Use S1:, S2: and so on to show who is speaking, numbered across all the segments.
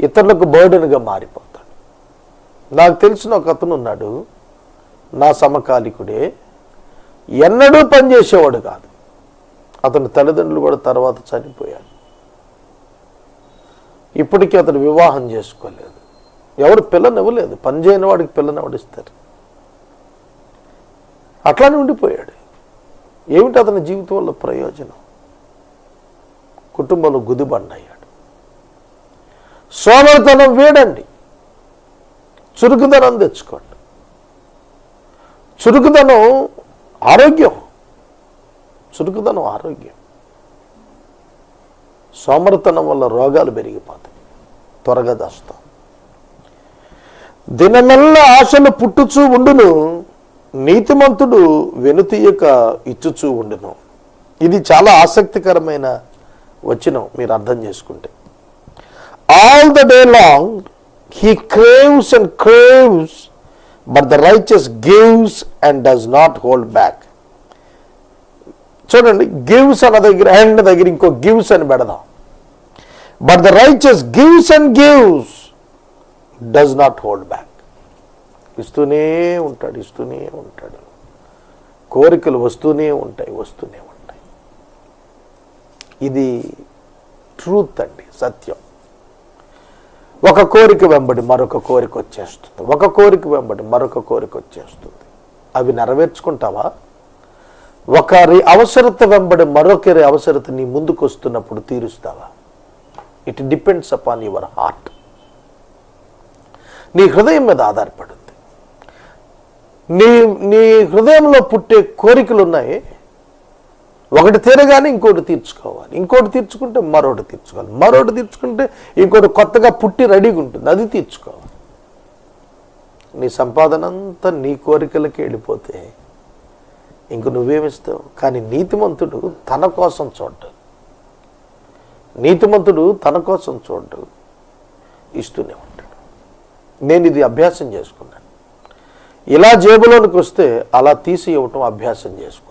S1: ఇతరులకు బర్డెన్గా మారిపోతాడు. నాకు తెలిసిన ఒక అతను ఉన్నాడు నా సమకాలికుడే. ఎన్నడూ పనిచేసేవాడు కాదు. అతని తల్లిదండ్రులు కూడా తర్వాత చనిపోయారు. ఇప్పటికీ అతను వివాహం చేసుకోలేదు. ఎవడు పిల్లనివ్వలేదు పనిచేయని వాడికి పిల్లని ఎవడిస్తారు అట్లానే ఉండిపోయాడు. ఏమిటి అతని జీవితం వల్ల ప్రయోజనం? కుటుంబంలో గుదిబండయ్యాడు. సోమరితనం వేడండి. చురుకుదనం తెచ్చుకోండి. చురుకుదనం ఆరోగ్యం. చురుకుదనం ఆరోగ్యం. సోమరితనం వల్ల రోగాలు పెరిగిపోతాయి. త్వరగా దస్తాం. దినమెల్ల ఆశలు పుట్టుచూ ఉండును. నీతిమంతుడు వెనుతీయక ఇచ్చుచూ ఉండును. ఇది చాలా ఆసక్తికరమైన వచనం మీరు అర్థం చేసుకుంటే. All the day long he craves and craves but the righteous gives and does not hold back చూడండి గివ్స్ అన్న దగ్గర అండ్ దగ్గర ఇంకో గివ్స్ అని పెడదాం. But the righteous gives and gives does not hold back ఇస్తూనే ఉంటాడు ఇస్తూనే ఉంటాడు. కోరికలు వస్తూనే ఉంటాయి వస్తూనే ఉంటాయి. ఇది ట్రూత్ అండి సత్యం. ఒక కోరిక వెంబడి మరొక కోరిక వచ్చేస్తుంది. ఒక కోరిక వెంబడి మరొక కోరిక వచ్చేస్తుంది. అవి నెరవేర్చుకుంటావా? ఒకరి అవసరత వెంబడి మరొకరి అవసరత నీ ముందుకు వస్తున్నప్పుడు తీరుస్తావా? It depends upon your heart నీ హృదయం మీద ఆధారపడింది నీ నీ హృదయంలో పుట్టే కోరికలు ఉన్నాయి ఒకటి తీరగానే ఇంకోటి తీర్చుకోవాలి. ఇంకోటి తీర్చుకుంటే మరొకటి తీర్చుకోవాలి. మరొకటి తీర్చుకుంటే ఇంకోటి కొత్తగా పుట్టి రెడీగా ఉంటుంది. అది తీర్చుకోవాలి. నీ సంపాదన అంతా నీ కోరికలకి వెళ్ళిపోతే ఇంక నువ్వేమిస్తావు? కానీ నీతిమంతుడు తన కోసం చూడ్డు. నీతిమంతుడు తన కోసం చూడ్డు. ఇస్తూనే ఉంటాడు. నేను ఇది అభ్యాసం చేసుకున్నాను. ఇలా జేబులోనికి వస్తే అలా తీసి ఇవ్వటం అభ్యాసం చేసుకున్నాను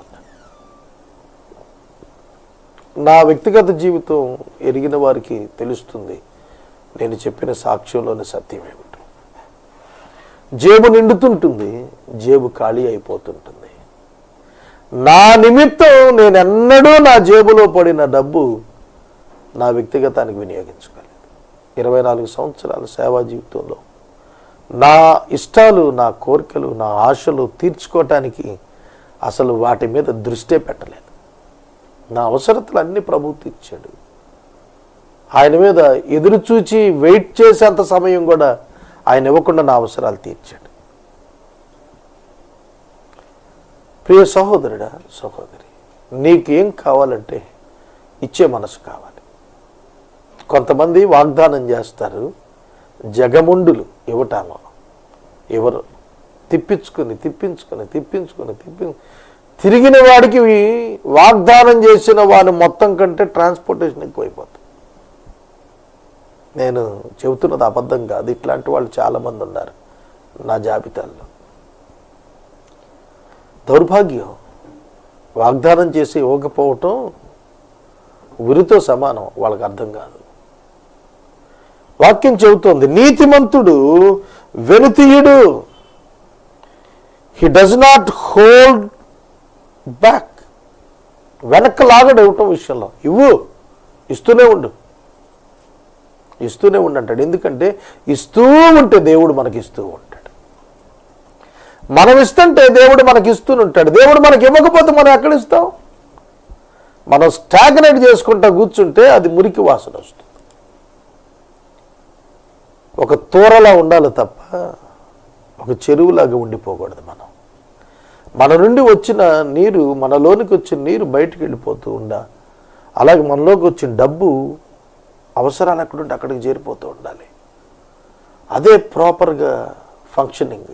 S1: నా వ్యక్తిగత జీవితం ఎరిగిన వారికి తెలుస్తుంది. నేను చెప్పిన సాక్ష్యంలోని సత్యం జేబు నిండుతుంటుంది జేబు ఖాళీ అయిపోతుంటుంది. నా నిమిత్తం నేను ఎన్నడూ నా జేబులో పడిన డబ్బు నా వ్యక్తిగతానికి వినియోగించుకోలేదు. ఇరవై నాలుగు సంవత్సరాల సేవా జీవితంలో నా ఇష్టాలు నా కోరికలు నా ఆశలు తీర్చుకోవటానికి అసలు వాటి మీద దృష్టే పెట్టలేదు. నా అవసరతలు అన్ని ప్రభు తీర్చాడు ఆయన మీద ఎదురు చూచి వెయిట్ చేసేంత సమయం కూడా ఆయన ఇవ్వకుండా నా అవసరాలు తీర్చాడు. ప్రియ సహోదరుడా సహోదరి నీకేం కావాలంటే ఇచ్చే మనసు కావాలి. కొంతమంది వాగ్దానం చేస్తారు జగముండులు ఇవ్వటాలో. ఎవరు? తిప్పించుకుని తిప్పించుకుని తిప్పించుకుని తిప్పి తిరిగిన వాడికి వాగ్దానం చేసిన వాడు మొత్తం కంటే ట్రాన్స్పోర్టేషన్ ఎక్కువైపోతుంది. నేను చెబుతున్నది అబద్ధం కాదు. ఇట్లాంటి వాళ్ళు చాలామంది ఉన్నారు నా జాబితాల్లో. దౌర్భాగ్యం. వాగ్దానం చేసి ఇవ్వకపోవటం ఉరితో సమానం వాళ్ళకి అర్థం కాదు. వాక్యం చెబుతోంది నీతిమంతుడు వెనుతీయుడు. He does not hold back. వెనక్కి లాగడు ఇవ్వటం విషయంలో. ఇవ్వు ఇస్తూనే ఉండు. ఇస్తూనే ఉండు అంటాడు ఎందుకంటే ఇస్తూ ఉంటే దేవుడు మనకి ఇస్తూ ఉంటాడు. మనం ఇస్తుంటే దేవుడు మనకి ఇస్తూనే ఉంటాడు. దేవుడు మనకి ఇవ్వకపోతే మనం ఎక్కడ ఇస్తాం? మనం స్టాగ్నేట్ చేసుకుంటా కూర్చుంటే అది మురికి వాసన వస్తుంది. ఒక తూరలా ఉండాలి తప్ప ఒక చెరువులాగా ఉండిపోకూడదు మనం. మన నుండి వచ్చిన నీరు మనలోనికి వచ్చిన నీరు బయటికి వెళ్ళిపోతూ ఉండా. అలాగే మనలోకి వచ్చిన డబ్బు అవసరాలు ఎక్కడుంటే అక్కడికి చేరిపోతూ ఉండాలి. అదే ప్రాపర్గా ఫంక్షనింగ్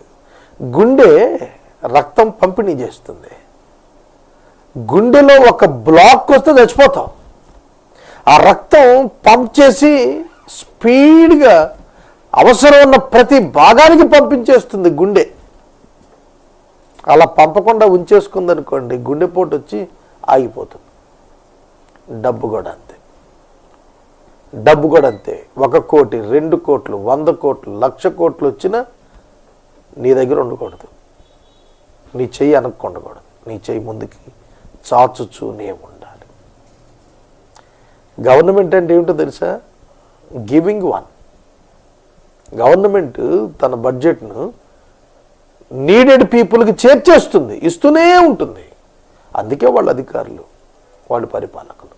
S1: గుండె రక్తం పంపిణీ చేస్తుంది. గుండెలో ఒక బ్లాక్ వస్తే చచ్చిపోతాం. ఆ రక్తం పంప్ చేసి స్పీడ్గా అవసరం ఉన్న ప్రతి భాగానికి పంపించేస్తుంది గుండె. అలా పంపకుండా ఉంచేసుకుందనుకోండి గుండెపోటు వచ్చి ఆగిపోతుంది. డబ్బు కూడా అంతే. డబ్బు కూడా అంతే. ఒక కోటి రెండు కోట్లు వంద కోట్లు లక్ష కోట్లు వచ్చినా నీ దగ్గర ఉండకూడదు. నీ చెయ్యి వెనక్కి ఉండకూడదు. నీ చెయ్యి ముందుకి చాచుచూనే ఉండాలి. గవర్నమెంట్ అంటే ఏమిటో తెలుసా? Giving one. గవర్నమెంట్ తన బడ్జెట్ను నీడెడ్ పీపుల్కి చేర్చేస్తుంది ఇస్తూనే ఉంటుంది. అందుకే వాళ్ళ అధికారులు వాళ్ళ పరిపాలకులు.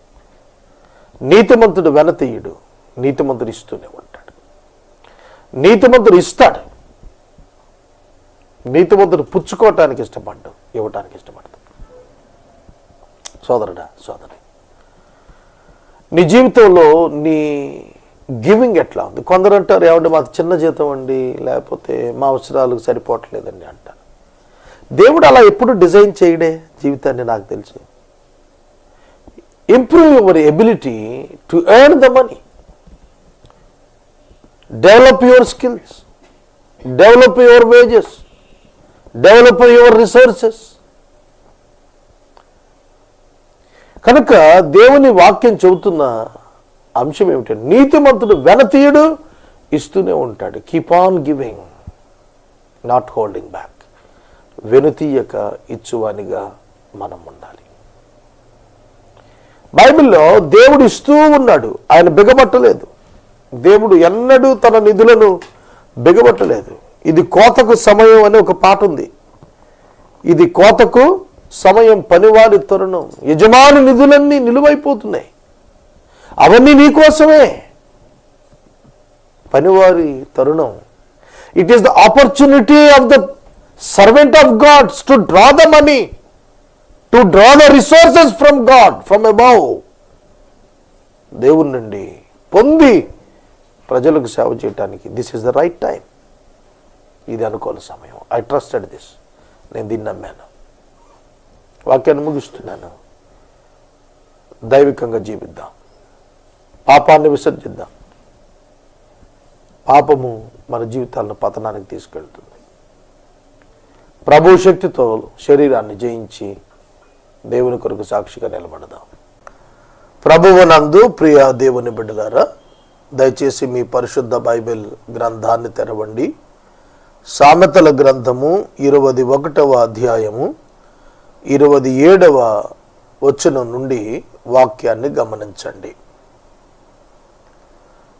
S1: నీతిమంతుడు వెనతీయుడు నీతిమంతుడు ఇస్తూనే ఉంటాడు. నీతిమంతుడు ఇస్తాడు. నీతిమంతుడు పుచ్చుకోవటానికి ఇష్టపడ్డు ఇవ్వటానికి ఇష్టపడ్డు సోదరుడా సోదరి నీ జీవితంలో నీ గివింగ్ ఎట్లా ఉంది? కొందరు అంటారు ఏమంటే మాకు చిన్న జీతం అండి లేకపోతే మా అవసరాలకు సరిపోవట్లేదండి అంటారు దేవుడు అలా ఎప్పుడు డిజైన్ చేయడే జీవితాన్ని నాకు తెలుసు. Improve your ability to earn the money develop your skills develop your wages develop your resources కనుక దేవుని వాక్యం చెబుతున్న అంశం ఏమిటి నీతిమంతుడు వెనతీయుడు ఇస్తూనే ఉంటాడు. Keep on giving not holding back వెనుతీయక ఇచ్చువానిగా మనం ఉండాలి. బైబిల్లో దేవుడు ఇస్తూ ఉన్నాడు. ఆయన బిగబట్టలేదు దేవుడు ఎన్నడూ తన నిధులను బిగబట్టలేదు ఇది కోతకు సమయం అనే ఒక పాట ఉంది. ఇది కోతకు సమయం పనివారి తరుణం. యజమాని నిధులన్నీ నిలువైపోతున్నాయి. అవన్నీ నీకోసమే పనివారి తరుణం. It is the opportunity of the servant of God's to draw the money to draw the resources from God from above దేవుని నుండి పొంది ప్రజలకు సేవ చేయటానికి this is the right time ఇది అనుకోని సమయం. ఐ ట్రస్టెడ్ దిస్ నేను దీన్ని నమ్మాను. వాక్యాన్ని ముగిస్తున్నాను. దైవికంగా జీవిద్దాం. పాపాన్ని విసర్జిద్దాం. పాపము మన జీవితాలను పతనానికి తీసుకెళ్తుంది. ప్రభు శక్తితో శరీరాన్ని జయించి దేవుని కొరకు సాక్షిగా నిలబడదాం. ప్రభువునందు ప్రియ దేవుని బిడ్డలారా దయచేసి మీ పరిశుద్ధ బైబిల్ గ్రంథాన్ని తెరవండి. సామెతల గ్రంథము ఇరవది ఒకటవ అధ్యాయము ఇరవది ఏడవ వచనం నుండి వాక్యాన్ని గమనించండి.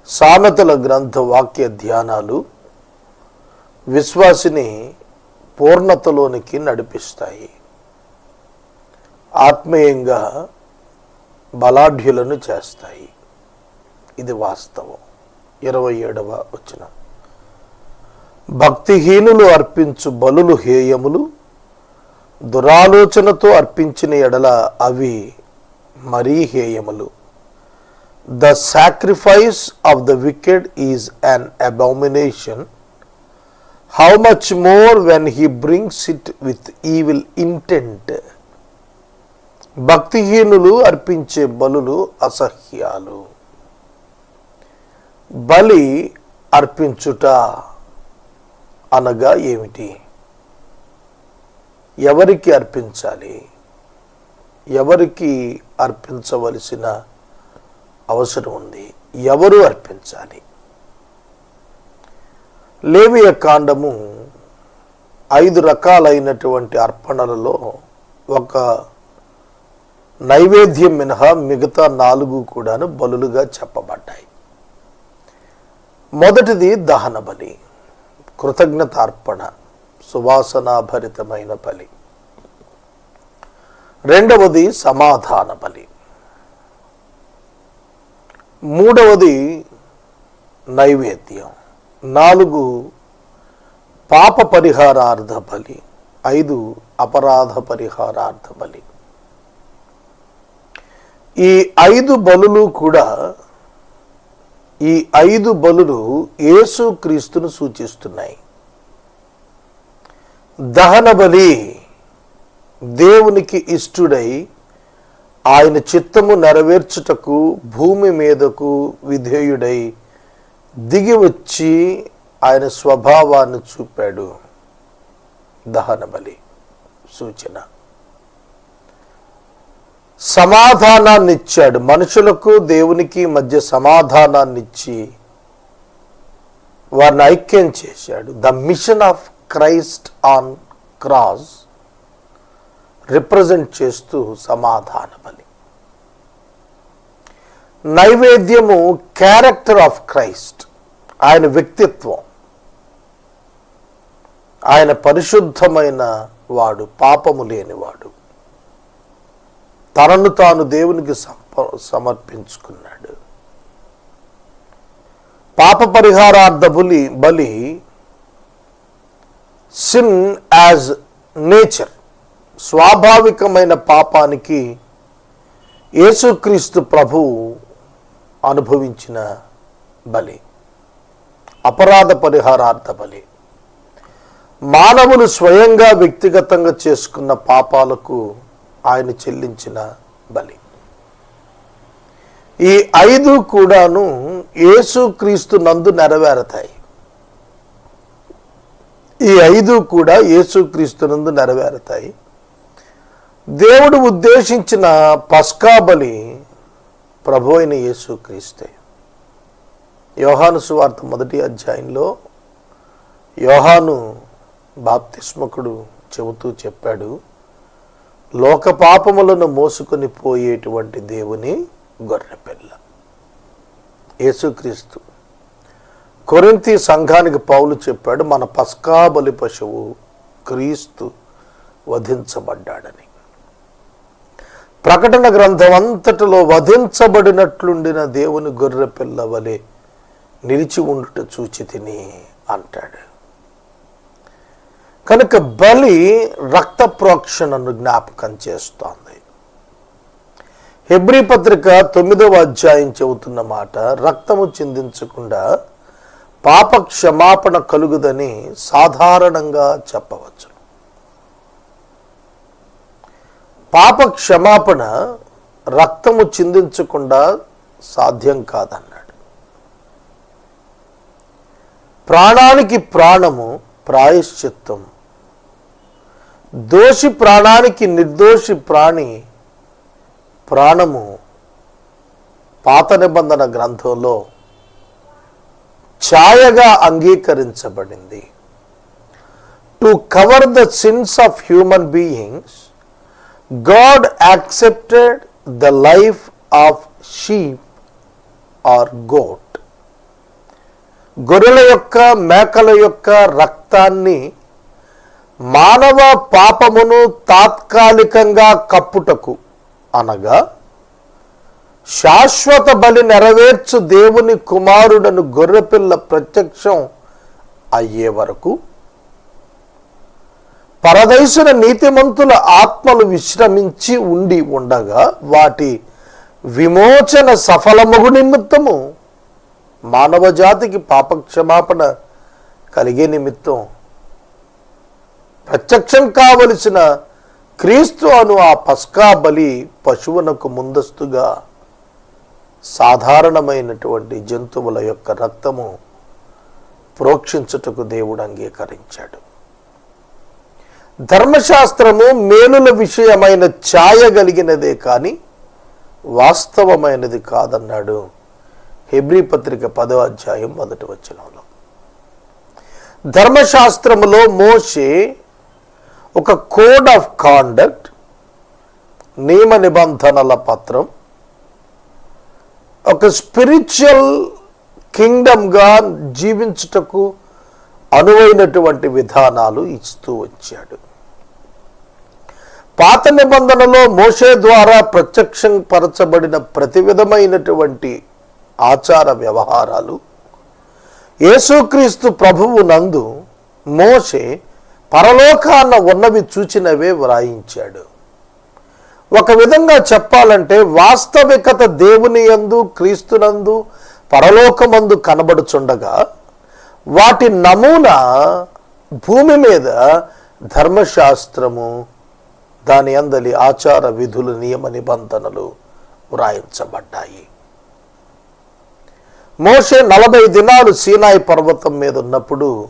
S1: సామెతల గ్రంథ వాక్య ధ్యానాలు విశ్వాసిని పూర్ణతలోనికి నడిపిస్తాయి. ఆత్మీయంగా బలాఢ్యులను చేస్తాయి. ఇది వాస్తవం. ఇరవై ఏడవ వచ్చిన భక్తిహీనులు అర్పించు బలులు హేయములు దురాలోచనతో అర్పించిన ఎడల అవి మరీ హేయములు. The sacrifice of the wicked is an abomination how much more when he brings it with evil intent భక్తిహీనులు అర్పించే బలులు అసహ్యాలు. బలి అర్పించుట అనగా ఏమిటి? ఎవరికి అర్పించాలి? ఎవరికి అర్పించవలసిన అవసరం ఉంది. ఎవరు అర్పించాలి? లేవియ కాండము ఐదు రకాలైనటువంటి అర్పణలలో ఒక నైవేద్యం మినహా మిగతా నాలుగు కూడాను బలులుగా చెప్పబడ్డాయి. మొదటిది దహన బలి కృతజ్ఞతార్పణ సువాసనాభరితమైన బలి. రెండవది సమాధాన బలి. మూడవది నైవేద్యం. నాలుగు పాప పరిహారార్థ బలి. ఐదు అపరాధ పరిహారార్థ బలి. ఈ ఐదు బలులు కూడా ఈ ఐదు బలులు యేసు క్రీస్తును సూచిస్తున్నాయి. దహన బలి దేవునికి ఇష్టుడై ఆయన చిత్తము నెరవేర్చుటకు భూమి మీదకు విధేయుడై దిగి వచ్చి ఆయన స్వభావాన్ని చూపాడు. దహన బలి సూచన. సమాధానాన్ని ఇచ్చాడు మనుషులకు దేవునికి మధ్య సమాధానాన్ని ఇచ్చి వారిని ఐక్యం చేశాడు. The mission of Christ on cross represent చేస్తూ సమాధాన బలి నైవేద్యము క్యారెక్టర్ ఆఫ్ క్రైస్ట్ ఆయన వ్యక్తిత్వం. ఆయన పరిశుద్ధమైన వాడు పాపము లేనివాడు. తనను తాను దేవునికి సమర్పించుకున్నాడు. పాప పరిహారార్థ బలి బలి సిన్ యాజ్ నేచర్ స్వాభావికమైన పాపానికి యేసుక్రీస్తు ప్రభు అనుభవించిన బలి అపరాధ పరిహారార్థ బలి. మానవులు స్వయంగా వ్యక్తిగతంగా చేసుకున్న పాపాలకు ఆయన చెల్లించిన బలి. ఈ ఐదు కూడాను యేసుక్రీస్తు నందు నెరవేరతాయి. ఈ ఐదు కూడా యేసుక్రీస్తు నందు నెరవేరుతాయి. దేవుడు ఉద్దేశించిన పస్కాబలి ప్రభు అయిన యేసుక్రీస్తే. యోహాను సువార్త మొదటి అధ్యాయంలో యోహాను బాప్తిస్మకుడు చెబుతూ చెప్పాడు లోక పాపములను మోసుకొని పోయేటువంటి దేవుని గొర్రెపిల్ల యేసుక్రీస్తు. కొరింతి సంఘానికి పౌలు చెప్పాడు మన పస్కాబలి పశువు క్రీస్తు వధించబడ్డాడని. ప్రకటన గ్రంథం అంతటిలో వధించబడినట్లుండిన దేవుని గొర్రె పిల్ల వలె నిలిచి ఉండుట చూచి తిని అంటాడు. కనుక బలి రక్త ప్రోక్షణను జ్ఞాపకం చేస్తోంది. హెబ్రీ పత్రిక తొమ్మిదవ అధ్యాయం చెబుతున్న మాట రక్తము చిందించకుండా పాప క్షమాపణ కలుగుదని సాధారణంగా చెప్పవచ్చు. పాప క్షమాపణ రక్తము చిందించకుండా సాధ్యం కాదన్నాడు. ప్రాణానికి ప్రాణము ప్రాయశ్చిత్తం. దోషి ప్రాణానికి నిర్దోషి ప్రాణి ప్రాణము పాత నిబంధన గ్రంథంలో ఛాయగా అంగీకరించబడింది. To cover the sins of human beings God accepted the life of sheep or goat గొర్రెల యొక్క మేకల యొక్క రక్తాన్ని మానవ పాపమును తాత్కాలికంగా కప్పుటకు అనగా శాశ్వత బలి నెరవేర్చు దేవుని కుమారుడను గొర్రెపిల్ల ప్రత్యక్షం అయ్యే వరకు పరదైసిన నీతిమంతుల ఆత్మలు విశ్రమించి ఉండి ఉండగా వాటి విమోచన సఫలమగు నిమిత్తము మానవ జాతికి పాపక్షమాపణ కలిగే నిమిత్తం. ప్రత్యక్షం కావలసిన క్రీస్తు అను ఆ పస్కా బలి పశువునకు ముందస్తుగా సాధారణమైనటువంటి జంతువుల యొక్క రక్తము ప్రోక్షించుటకు దేవుడు అంగీకరించాడు. ధర్మశాస్త్రము మేలుల విషయమైన ఛాయ కలిగినదే కానీ వాస్తవమైనది కాదన్నాడు. హెబ్రీ పత్రిక పదో అధ్యాయం మొదటి వచనంలో. ధర్మశాస్త్రములో మోషే ఒక కోడ్ ఆఫ్ కాండక్ట్ నియమ నిబంధనల పత్రం ఒక స్పిరిచువల్ కింగ్డమ్గా జీవించుటకు అనువైనటువంటి విధానాలు ఇస్తూ వచ్చాడు. పాత నిబంధనలో మోషే ద్వారా ప్రత్యక్షం పరచబడిన ప్రతి విధమైనటువంటి ఆచార వ్యవహారాలు యేసుక్రీస్తు ప్రభువు నందు మోషే పరలోకాన ఉన్నవి చూచినవే వ్రాయించాడు. ఒక విధంగా చెప్పాలంటే వాస్తవికత దేవుని యందు క్రీస్తునందు పరలోకమందు కనబడుచుండగా వాటి నమూనా భూమి మీద ధర్మశాస్త్రము దాని అందలి ఆచార విధులు నియమ నిబంధనలు వ్రాయించబడ్డాయి. మోషే నలభై దినాలు సీనాయి పర్వతం మీద ఉన్నప్పుడు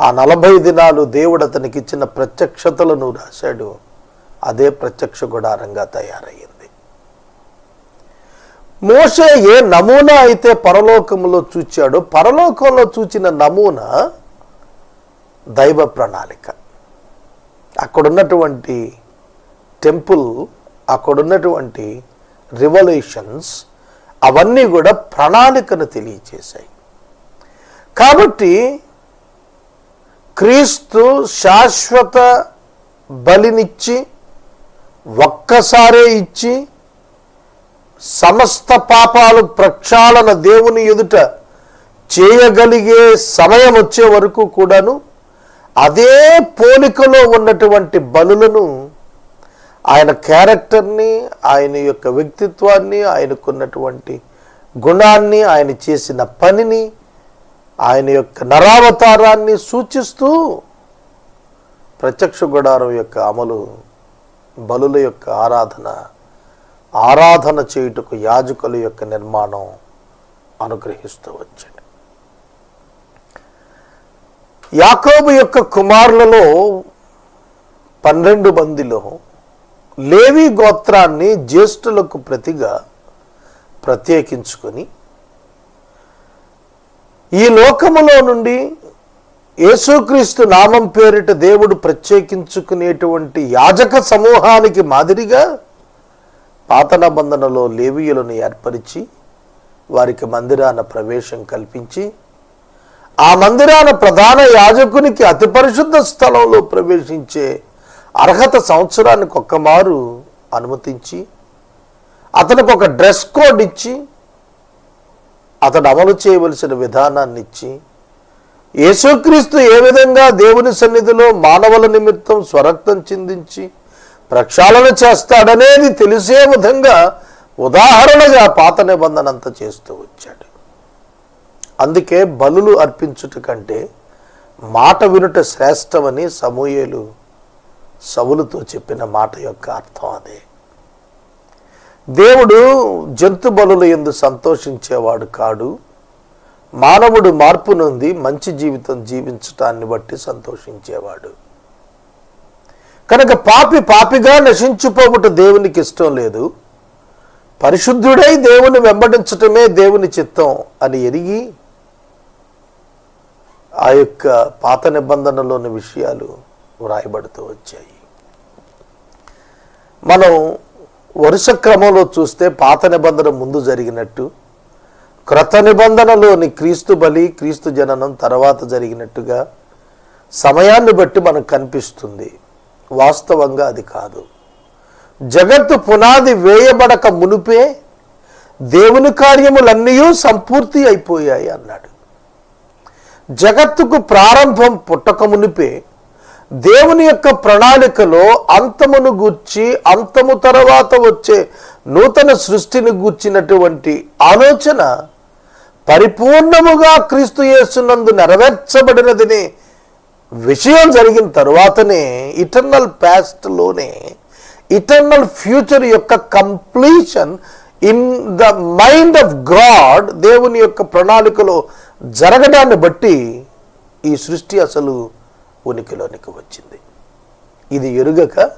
S1: ఆ నలభై దినాలు దేవుడు అతనికి ఇచ్చిన ప్రత్యక్షతలను రాశాడు. అదే ప్రత్యక్ష గుడారంగా తయారయ్యింది. మోషే ఏ నమూనా అయితే పరలోకంలో చూచాడో పరలోకంలో చూచిన నమూనా దైవ ప్రణాళిక. అక్కడున్నటువంటి టెంపుల్ అక్కడున్నటువంటి రివల్యూషన్స్ అవన్నీ కూడా ప్రణాళికను తెలియచేశాయి. కాబట్టి క్రీస్తు శాశ్వత బలినిచ్చి ఒక్కసారే ఇచ్చి సమస్త పాపాలు ప్రక్షాళన దేవుని ఎదుట చేయగలిగే సమయం వచ్చే వరకు కూడాను అదే పోలికలో ఉన్నటువంటి బలులను ఆయన క్యారెక్టర్ని ఆయన యొక్క వ్యక్తిత్వాన్ని ఆయనకున్నటువంటి గుణాన్ని ఆయన చేసిన పనిని ఆయన యొక్క నరావతారాన్ని సూచిస్తూ ప్రత్యక్ష గుడారం యొక్క అమలు బలుల యొక్క ఆరాధన ఆరాధన చేయుటకు యాజకుల యొక్క నిర్మాణం అనుగ్రహిస్తూ వచ్చాడు. యాకోబు యొక్క కుమారులలో పన్నెండు మందిలో లేవి గోత్రాన్ని జ్యేష్ఠులకు ప్రతిగా ప్రత్యేకించుకొని ఈ లోకములో నుండి యేసుక్రీస్తు నామం పేరిట దేవుడు ప్రత్యేకించుకునేటువంటి యాజక సమూహానికి మాదిరిగా పాత నిబంధనలో లేవీయులను ఏర్పరిచి వారికి మందిరాన ప్రవేశం కల్పించి ఆ మందిరాన ప్రధాన యాజకునికి అతి పరిశుద్ధ స్థలంలో ప్రవేశించే అర్హత సంవత్సరానికి ఒక్కమారు అనుమతించి అతనికి ఒక డ్రెస్ కోడ్ ఇచ్చి అతడు అమలు చేయవలసిన విధానాన్ని ఇచ్చి యేసుక్రీస్తు ఏ విధంగా దేవుని సన్నిధిలో మానవుల నిమిత్తం స్వరక్తం చిందించి ప్రక్షాళన చేస్తాడనేది తెలిసే విధంగా ఉదాహరణగా పాత నిబంధన అంతా చేస్తూ వచ్చాడు. అందుకే బలులు అర్పించుట కంటే మాట వినుట శ్రేష్టమని సమూయేలు సవులతో చెప్పిన మాట యొక్క అర్థం అదే. దేవుడు జంతు బలుల ఎందు సంతోషించేవాడు కాడు. మానవుడు మార్పు నుండి మంచి జీవితం జీవించటాన్ని బట్టి సంతోషించేవాడు. కనుక పాపి పాపిగా నశించిపోవుట దేవునికి ఇష్టం లేదు. పరిశుద్ధుడై దేవుని వెంబడించటమే దేవుని చిత్తం అని ఎరిగి ఆ యొక్క పాత నిబంధనలోని విషయాలు వ్రాయబడుతూ వచ్చాయి. మనం వరుస క్రమంలో చూస్తే పాత నిబంధన ముందు జరిగినట్టు క్రత నిబంధనలోని క్రీస్తు బలి క్రీస్తు జననం తర్వాత జరిగినట్టుగా సమయాన్ని బట్టి మనకు కనిపిస్తుంది. వాస్తవంగా అది కాదు. జగత్తు పునాది వేయబడక మునుపే దేవుని కార్యములన్నీ సంపూర్తి అయిపోయాయి అన్నాడు. జగత్తుకు ప్రారంభం పుట్టక మునిపే దేవుని యొక్క ప్రణాళికలో అంతమును గూర్చి అంతము తర్వాత వచ్చే నూతన సృష్టిని గూర్చినటువంటి ఆలోచన పరిపూర్ణముగా క్రీస్తు యేసునందు నెరవేర్చబడినదని విషయం జరిగిన తర్వాతనే ఇటర్నల్ పాస్ట్లోనే ఇటర్నల్ ఫ్యూచర్ యొక్క completion in the mind of God దేవుని యొక్క ప్రణాళికలో జరగడాన్ని బట్టి ఈ సృష్టి అసలు ఉనికిలోనికి వచ్చింది. ఇది ఎరుగక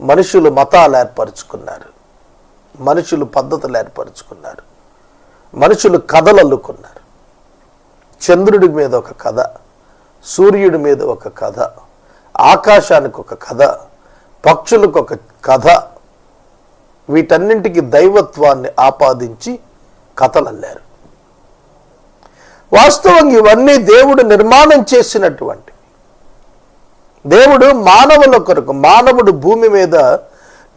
S1: మనుషులు మతాలు ఏర్పరచుకున్నారు. మనుషులు పద్ధతులు ఏర్పరచుకున్నారు. మనుషులు కథలు అల్లుకున్నారు. చంద్రుడి మీద ఒక కథ. సూర్యుడి మీద ఒక కథ ఆకాశానికి ఒక కథ పక్షులకు ఒక కథ వీటన్నింటికి దైవత్వాన్ని ఆపాదించి కథలల్లారు. వాస్తవంగా ఇవన్నీ దేవుడు నిర్మాణం చేసినటువంటి. దేవుడు మానవుల కొరకు మానవుడు భూమి మీద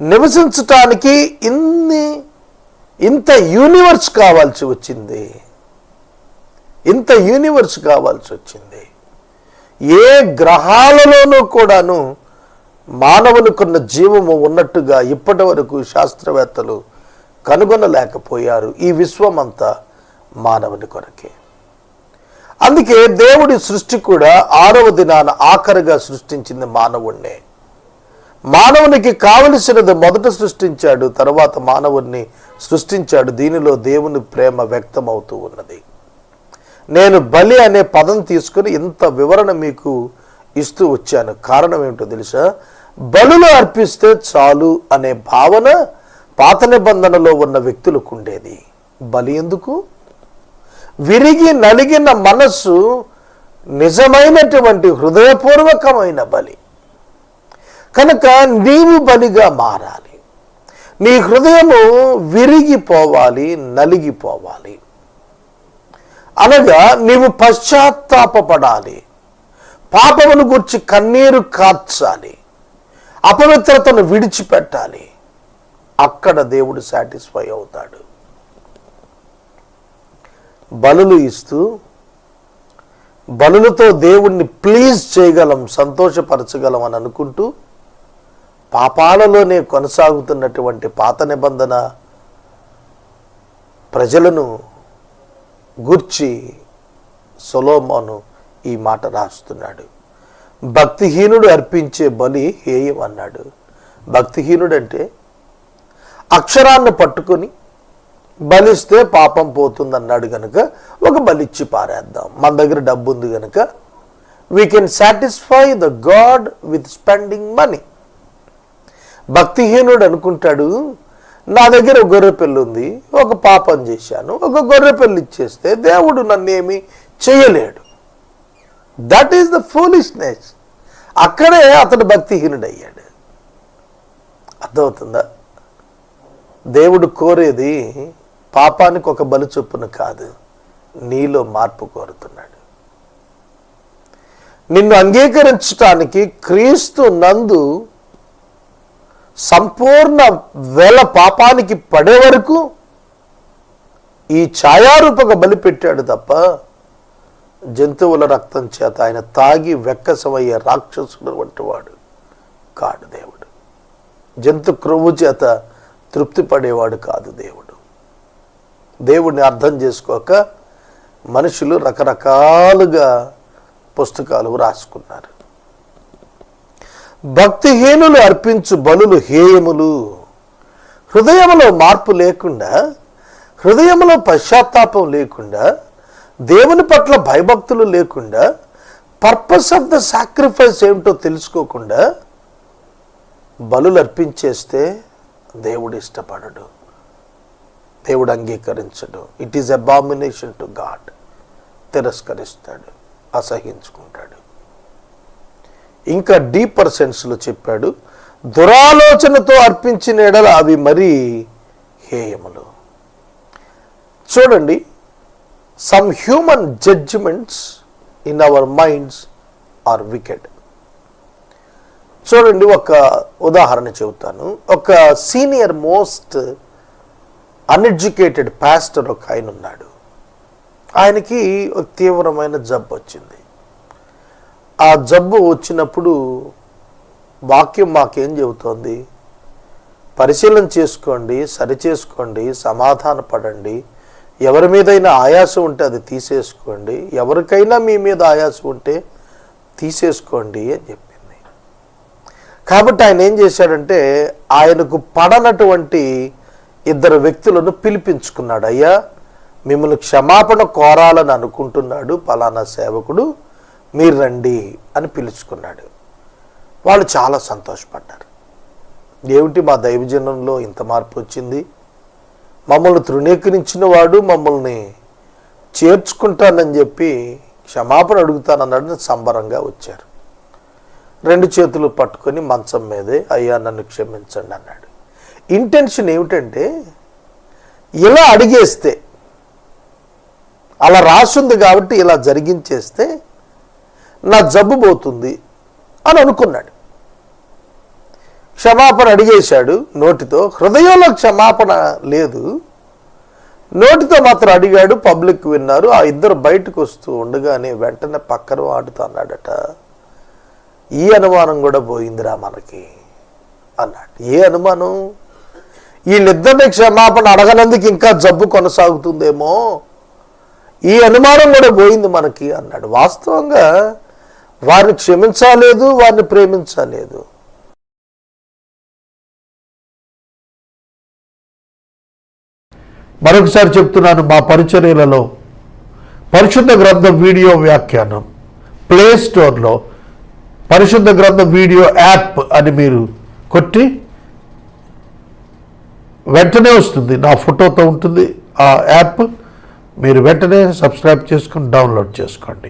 S1: నివసించటానికి ఇన్ని ఇంత యూనివర్స్ కావాల్సి వచ్చింది. ఇంత యూనివర్స్ కావాల్సి వచ్చింది. ఏ గ్రహాలలోనూ కూడాను మానవునికున్న జీవము ఉన్నట్టుగా ఇప్పటి వరకు శాస్త్రవేత్తలు కనుగొనలేకపోయారు ఈ విశ్వం అంతా మానవుని కొరకే. అందుకే దేవుడి సృష్టి కూడా ఆరవ దినాన ఆఖరిగా సృష్టించింది మానవుణ్ణే. మానవునికి కావలసినది మొదట సృష్టించాడు తర్వాత మానవుణ్ణి సృష్టించాడు దీనిలో దేవుని ప్రేమ వ్యక్తమవుతూ ఉన్నది. నేను బలి అనే పదం తీసుకుని ఇంత వివరణ మీకు ఇస్తూ వచ్చాను. కారణం ఏమిటో తెలుసా? బలులు అర్పిస్తే చాలు అనే భావన పాత నిబంధనలో ఉన్న వ్యక్తులకు ఉండేది. బలి ఎందుకు? విరిగి నలిగిన మనస్సు నిజమైనటువంటి హృదయపూర్వకమైన బలి. కనుక నీవు బలిగా మారాలి. నీ హృదయము విరిగిపోవాలి నలిగిపోవాలి. అనగా నీవు పశ్చాత్తాపడాలి పాపమును గుర్చి కన్నీరు కార్చాలి. అపవిత్రతను విడిచిపెట్టాలి. అక్కడ దేవుడు సాటిస్ఫై అవుతాడు. బలులు ఇస్తూ బలులతో దేవుణ్ణి ప్లీజ్ చేయగలం సంతోషపరచగలం అని అనుకుంటూ పాపాలలోనే కొనసాగుతున్నటువంటి పాత నిబంధన ప్రజలను గూర్చి సొలోమోను ఈ మాట రాస్తున్నాడు. భక్తిహీనుడు అర్పించే బలి హేయం అన్నాడు. భక్తిహీనుడు అంటే అక్షరాన్ని పట్టుకొని బలిస్తే పాపం పోతుంది అన్నాడు గనుక ఒక బలిచ్చి పారేద్దాం. మన దగ్గర డబ్బు ఉంది గనుక we can satisfy the God with spending money భక్తిహీనుడు అనుకుంటాడు నా దగ్గర ఒక గొర్రె పిల్ల ఉంది ఒక పాపం చేశాను ఒక గొర్రె పిల్ల ఇచ్చేస్తే దేవుడు నన్నేమి చేయలేడు. దట్ ఈస్ ద ఫూలిష్నెస్ అక్కడే అతడు భక్తిహీనుడు అయ్యాడు అర్థమవుతుందా? దేవుడు కోరేది పాపానికి ఒక బలి చొప్పున కాదు నీలో మార్పు కోరుతున్నాడు. నిన్ను అంగీకరించటానికి క్రీస్తు నందు సంపూర్ణ వేల పాపానికి పడే వరకు ఈ ఛాయారూపక బలి పెట్టాడు తప్ప జంతువుల రక్తం చేత ఆయన తాగి వెక్కసమయ్యే రాక్షసుడు వంటి వాడు కాడు దేవుడు. జంతు క్రొవ్వు చేత తృప్తి పడేవాడు కాదు దేవుడు. దేవుడిని అర్థం చేసుకోక మనుషులు రకరకాలుగా పుస్తకాలు రాసుకున్నారు. భక్తిహీనులు అర్పించు బలులు హేయములు. హృదయంలో మార్పు లేకుండా హృదయంలో పశ్చాత్తాపం లేకుండా దేవుని పట్ల భయభక్తులు లేకుండా పర్పస్ ఆఫ్ ద సాక్రిఫైస్ ఏమిటో తెలుసుకోకుండా బలులు అర్పించేస్తే దేవుడు ఇష్టపడడు. దేవుడు అంగీకరించడు. It is abomination to God తిరస్కరిస్తాడు. అసహించుకుంటాడు. ఇంకా డీపర్ సెన్స్లో చెప్పాడు దురాలోచనతో అర్పించిన ఎడల అవి మరీ హేయములు. చూడండి some human judgements in our minds are wicked చూడండి ఒక ఉదాహరణ చెబుతాను. ఒక సీనియర్ మోస్ట్ అన్ఎడ్యుకేటెడ్ పాస్టర్ ఒక ఆయన ఉన్నాడు ఆయనకి ఒక తీవ్రమైన జబ్బు వచ్చింది ఆ జబ్బు వచ్చినప్పుడు వాక్యం మాకేం చెబుతోంది? పరిశీలన చేసుకోండి సరి చేసుకోండి సమాధాన పడండి. ఎవరి మీదైనా ఆయాసం ఉంటే అది తీసేసుకోండి. ఎవరికైనా మీ మీద ఆయాసం ఉంటే తీసేసుకోండి అని చెప్పింది. కాబట్టి ఆయన ఏం చేశాడంటే ఆయనకు పడనటువంటి ఇద్దరు వ్యక్తులను పిలిపించుకున్నాడు. అయ్యా మిమ్మల్ని క్షమాపణ కోరాలని అనుకుంటున్నాడు పలానా సేవకుడు. మీరు రండి అని పిలుచుకున్నాడు. వాళ్ళు చాలా సంతోషపడ్డారు. ఏమిటి మా దైవజనంలో ఇంత మార్పు వచ్చింది? మమ్మల్ని తృణీకరించిన వాడు మమ్మల్ని చేర్చుకుంటానని చెప్పి క్షమాపణ అడుగుతానన్నాడు. సంబరంగా వచ్చారు. రెండు చేతులు పట్టుకొని మంచం మీదే అయ్యా నన్ను క్షమించండి అన్నాడు. ఇంటెన్షన్ ఏమిటంటే ఇలా అడిగేస్తే అలా రాసుంది కాబట్టి ఇలా జరిగించేస్తే నా జబ్బు పోతుంది అని అనుకున్నాడు. క్షమాపణ అడిగేశాడు నోటితో. హృదయంలో క్షమాపణ లేదు. నోటితో మాత్రం అడిగాడు పబ్లిక్ విన్నారు. ఆ ఇద్దరు బయటకు వస్తూ ఉండగానే వెంటనే పక్కన వాడుతూ అన్నాడట ఈ అనుమానం కూడా పోయిందిరా మనకి అన్నాడు. ఏ అనుమానం? వీళ్ళిద్దరిని క్షమాపణ అడగనందుకు ఇంకా జబ్బు కొనసాగుతుందేమో? ఈ అనుమానం కూడా పోయింది మనకి అన్నాడు. వాస్తవంగా వారిని క్షమించలేదు వారిని ప్రేమించలేదు. మరొకసారి చెప్తున్నాను మా పరిచర్యలలో పరిశుద్ధ గ్రంథం వీడియో వ్యాఖ్యానం ప్లే స్టోర్లో పరిశుద్ధ గ్రంథం వీడియో యాప్ అని మీరు కొట్టి వెంటనే వస్తుంది నా ఫోటోతో ఉంటుంది ఆ యాప్ మీరు వెంటనే సబ్స్క్రైబ్ చేసుకుని డౌన్లోడ్ చేసుకోండి.